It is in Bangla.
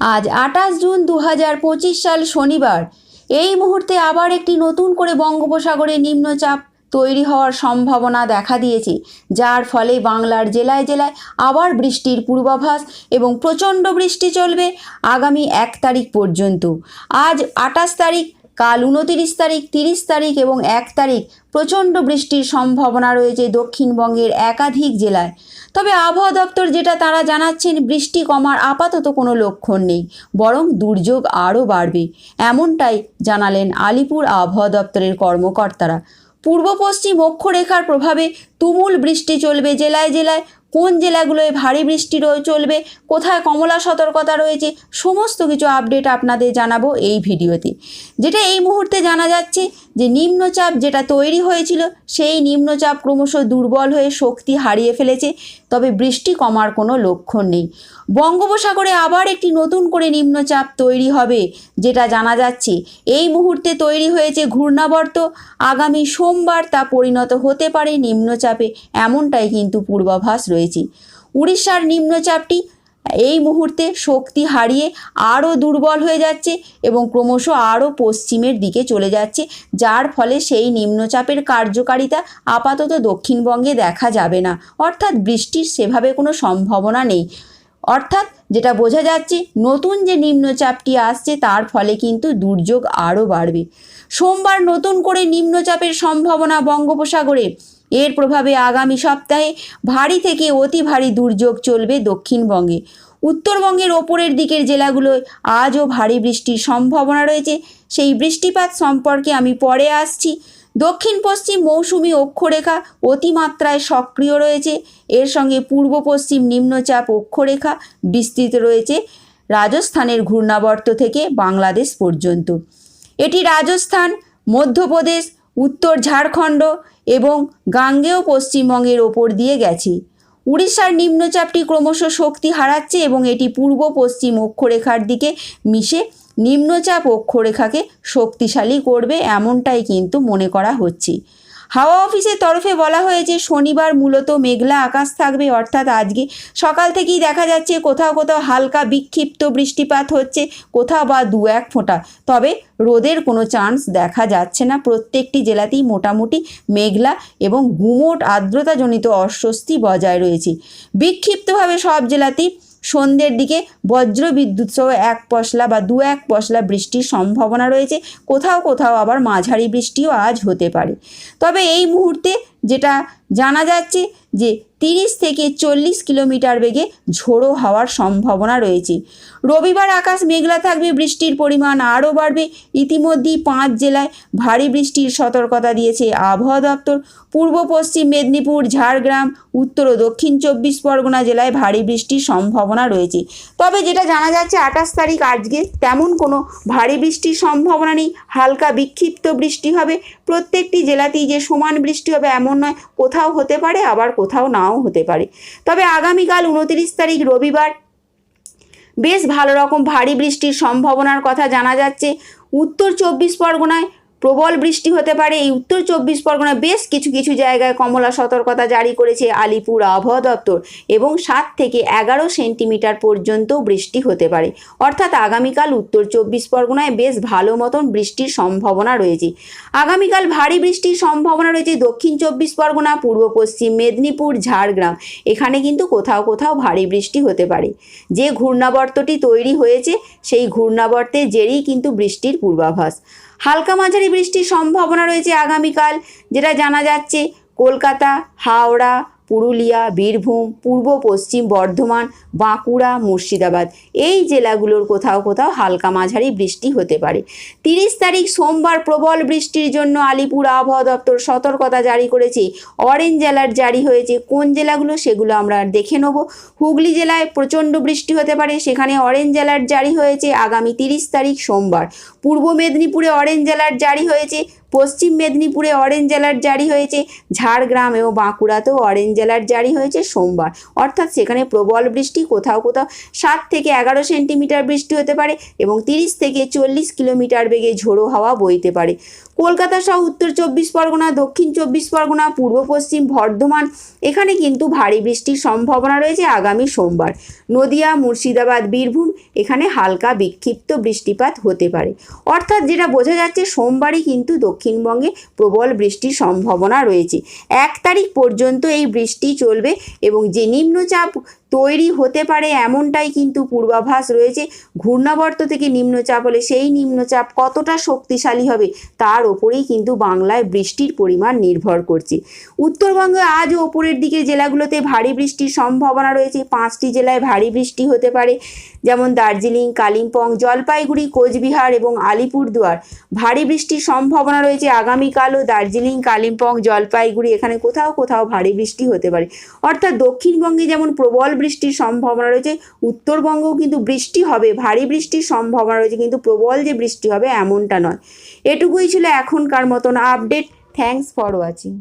আজ আঠাশ জুন দু হাজার পঁচিশ সাল শনিবার। এই মুহূর্তে আবার একটি নতুন করে বঙ্গোপসাগরে নিম্নচাপ তৈরি হওয়ার সম্ভাবনা দেখা দিয়েছে, যার ফলে বাংলার জেলায় জেলায় আবার বৃষ্টির পূর্বাভাস এবং প্রচণ্ড বৃষ্টি চলবে আগামী এক তারিখ পর্যন্ত। আজ আঠাশ তারিখ কাল উনতিরিশ তারিখ, তিরিশ তারিখ এবং এক তারিখ প্রচণ্ড বৃষ্টির সম্ভাবনা রয়েছে দক্ষিণবঙ্গের একাধিক জেলায়। তবে আবহাওয়া দপ্তর যেটা তারা জানাচ্ছেন, বৃষ্টি কমার আপাতত কোনো লক্ষণ নেই, বরং দুর্যোগ আরও বাড়বে। এমনটাই জানালেন আলিপুর আবহাওয়া দপ্তরের কর্মকর্তারা। পূর্ব পশ্চিম অক্ষরেখার প্রভাবে তুমুল বৃষ্টি চলবে জেলায় জেলায়। কোন জেলাগুলোয় ভারী বৃষ্টি চলবে, কোথায় কমলা সতর্কতা রয়েছে, সমস্ত কিছু আপডেট আপনাদের জানাব এই ভিডিওতে। যেটা এই মুহূর্তে জানা যাচ্ছে যে নিম্নচাপ যেটা তৈরি হয়েছিল, সেই নিম্নচাপ ক্রমশ দুর্বল হয়ে শক্তি হারিয়ে ফেলেছে, তবে বৃষ্টি কমার কোনো লক্ষণ নেই। বঙ্গোপসাগরে আবার একটি নতুন করে নিম্নচাপ তৈরি হবে, যেটা জানা যাচ্ছে। এই মুহূর্তে তৈরি হয়েছে ঘূর্ণাবর্ত, আগামী সোমবার তা পরিণত হতে পারে নিম্নচাপে, এমনটাই কিন্তু পূর্বাভাস রয়েছে। উড়িষ্যার নিম্নচাপটি এই মুহূর্তে শক্তি হারিয়ে আরও দুর্বল হয়ে যাচ্ছে এবং ক্রমশ আরও পশ্চিমের দিকে চলে যাচ্ছে, যার ফলে সেই নিম্নচাপের কার্যকারিতা আপাতত দক্ষিণবঙ্গে দেখা যাবে না। অর্থাৎ বৃষ্টির সেভাবে কোনো সম্ভাবনা নেই। অর্থাৎ যেটা বোঝা যাচ্ছে, নতুন যে নিম্নচাপটি আসছে তার ফলে কিন্তু দুর্যোগ আরও বাড়বে। সোমবার নতুন করে নিম্নচাপের সম্ভাবনা বঙ্গোপসাগরে এর প্রভাবে আগামী সপ্তাহে ভারী থেকে অতি ভারী দুর্যোগ চলবে দক্ষিণবঙ্গে। উত্তরবঙ্গের ওপরের দিকের জেলাগুলোয় আজও ভারী বৃষ্টির সম্ভাবনা রয়েছে। সেই বৃষ্টিপাত সম্পর্কে আমি পরে আসছি। দক্ষিণ পশ্চিম মৌসুমি অক্ষরেখা অতিমাত্রায় সক্রিয় রয়েছে। এর সঙ্গে পূর্ব পশ্চিম নিম্নচাপ অক্ষরেখা বিস্তৃত রয়েছে রাজস্থানের ঘূর্ণাবর্ত থেকে বাংলাদেশ পর্যন্ত। এটি রাজস্থান, মধ্যপ্রদেশ উত্তর ঝাড়খণ্ড এবং গাঙ্গেয় পশ্চিমবঙ্গের ওপর দিয়ে গেছে। উড়িষ্যার নিম্নচাপটি ক্রমশ শক্তি হারাচ্ছে এবং এটি পূর্ব পশ্চিম অক্ষরেখার দিকে মিশে নিম্নচাপ অক্ষরেখাকে শক্তিশালী করবে এমনটাই কিন্তু মনে করা হচ্ছে। হাওয়া অফিসের তরফে বলা হয়েছে, শনিবার মূলত মেঘলা আকাশ থাকবে। অর্থাৎ আজকে সকাল থেকেই দেখা যাচ্ছে কোথাও কোথাও হালকা বিক্ষিপ্ত বৃষ্টিপাত হচ্ছে, কোথাও বা দু এক ফোঁটা। তবে রোদের কোনো চান্স দেখা যাচ্ছে না। প্রত্যেকটি জেলাতেই মোটামুটি মেঘলা এবং গুমোট আর্দ্রতাজনিত অস্বস্তি বজায় রয়েছে। বিক্ষিপ্তভাবে সব জেলাতেই সন্ধ্যের দিকে বজ্র বিদ্যুৎ সহ এক পশলা বা দু এক পশলা বৃষ্টির সম্ভাবনা রয়েছে। কোথাও কোথাও আবার মাঝারি বৃষ্টিও আজ হতে পারে। তবে এই মুহূর্তে যেটা জানা যাচ্ছে যে তিরিশ থেকে চল্লিশ কিলোমিটার বেগে ঝোড়ো হওয়ার সম্ভাবনা রয়েছে। রবিবার আকাশ মেঘলা থাকবে, বৃষ্টির পরিমাণ আরও বাড়বে। ইতিমধ্যেই পাঁচ জেলায় ভারী বৃষ্টির সতর্কতা দিয়েছে আবহাওয়া দপ্তর। পূর্ব, পশ্চিম মেদিনীপুর, ঝাড়গ্রাম, উত্তর ও দক্ষিণ চব্বিশ পরগনা জেলায় ভারী বৃষ্টির সম্ভাবনা রয়েছে। তবে যেটা জানা যাচ্ছে, আঠাশ তারিখ আজকে তেমন কোনো ভারী বৃষ্টির সম্ভাবনা নেই। হালকা বিক্ষিপ্ত বৃষ্টি হবে। প্রত্যেকটি জেলাতেই যে সমান বৃষ্টি হবে এমন নয়, কোথাও হতে পারে, আবার কোথাও নাও হতে পারে। তবে আগামীকাল উনতিরিশ তারিখ রবিবার বেশ ভালো রকম ভারী বৃষ্টির সম্ভাবনার কথা জানা যাচ্ছে। উত্তর চব্বিশ পরগনায় প্রবল বৃষ্টি হতে পারে। এই উত্তর চব্বিশ পরগনায় বেশ কিছু কিছু জায়গায় কমলা সতর্কতা জারি করেছে আলিপুর আবহাওয়া দপ্তর এবং সাত থেকে এগারো সেন্টিমিটার পর্যন্ত বৃষ্টি হতে পারে। অর্থাৎ আগামীকাল উত্তর চব্বিশ পরগনায় বেশ ভালো মতন বৃষ্টির সম্ভাবনা রয়েছে। আগামীকাল ভারী বৃষ্টির সম্ভাবনা রয়েছে দক্ষিণ চব্বিশ পরগনা, পূর্ব পশ্চিম মেদিনীপুর, ঝাড়গ্রাম। এখানে কিন্তু কোথাও কোথাও ভারী বৃষ্টি হতে পারে। যে ঘূর্ণাবর্তটি তৈরি হয়েছে, সেই ঘূর্ণাবর্তের জেরেই কিন্তু বৃষ্টির পূর্বাভাস। হালকা মাঝারি বৃষ্টির সম্ভাবনা রয়েছে আগামীকাল যেটা জানা যাচ্ছে কলকাতা হাওড়া পুরুলিয়া, বীরভূম, পূর্ব, পশ্চিম বর্ধমান, বাঁকুড়া, মুর্শিদাবাদ। এই জেলাগুলোর কোথাও কোথাও হালকা মাঝারি বৃষ্টি হতে পারে। তিরিশ তারিখ সোমবার প্রবল বৃষ্টির জন্য আলিপুর আবহাওয়া দপ্তর সতর্কতা জারি করেছে। অরেঞ্জ অ্যালার্ট জারি হয়েছে। কোন জেলাগুলো সেগুলো আমরা দেখে নেব। হুগলি জেলায় প্রচণ্ড বৃষ্টি হতে পারে। সেখানে অরেঞ্জ অ্যালার্ট জারি হয়েছে আগামী তিরিশ তারিখ সোমবার। পূর্ব মেদিনীপুরে অরেঞ্জ অ্যালার্ট জারি হয়েছে। পশ্চিম মেদিনীপুরে অরেঞ্জ অ্যালার্ট জারি হয়েছে, ঝাড়গ্রাম এবং বাঁকুড়াতেও অরেঞ্জ অ্যালার্ট জারি হয়েছে সোমবার। অর্থাৎ সেখানে প্রবল বৃষ্টি, কোথাও কোথাও সাত থেকে এগারো সেন্টিমিটার বৃষ্টি হতে পারে এবং তিরিশ থেকে চল্লিশ কিলোমিটার বেগে ঝোড়ো হাওয়া বইতে পারে। কলকাতা সহ উত্তর চব্বিশ পরগনা, দক্ষিণ চব্বিশ পরগনা, পূর্ব পশ্চিম বর্ধমান, এখানে কিন্তু ভারী বৃষ্টির সম্ভাবনা রয়েছে আগামী সোমবার। নদিয়া, মুর্শিদাবাদ, বীরভূম, এখানে হালকা বিক্ষিপ্ত বৃষ্টিপাত হতে পারে। অর্থাৎ যেটা বোঝা যাচ্ছে, সোমবারই কিন্তু দক্ষিণবঙ্গে প্রবল বৃষ্টির সম্ভাবনা রয়েছে। এক তারিখ পর্যন্ত এই বৃষ্টি চলবে এবং যে নিম্নচাপ তৈরি হতে পারে এমনটাই কিন্তু পূর্বাভাস রয়েছে। ঘূর্ণাবর্ত থেকে নিম্নচাপ হলে সেই নিম্নচাপ কতটা শক্তিশালী হবে তার ওপরেই কিন্তু বাংলায় বৃষ্টির পরিমাণ নির্ভর করছে। উত্তরবঙ্গে আজও ওপরের দিকে জেলাগুলোতে ভারী বৃষ্টির সম্ভাবনা রয়েছে। পাঁচটি জেলায় ভারী বৃষ্টি হতে পারে, যেমন দার্জিলিং, কালিম্পং, জলপাইগুড়ি, কোচবিহার এবং আলিপুরদুয়ার। ভারী বৃষ্টির সম্ভাবনা রয়েছে আগামীকালও দার্জিলিং, কালিম্পং, জলপাইগুড়ি, এখানে কোথাও কোথাও ভারী বৃষ্টি হতে পারে। অর্থাৎ দক্ষিণবঙ্গে যেমন প্রবল বৃষ্টির সম্ভাবনা রয়েছে। উত্তরবঙ্গেও কিন্তু বৃষ্টি হবে, ভারী বৃষ্টির সম্ভাবনা রয়েছে, কিন্তু প্রবল যে বৃষ্টি হবে এমনটা নয়। এটুকুই ছিল এখনকার মতন আপডেট থ্যাংকস ফর ওয়াচিং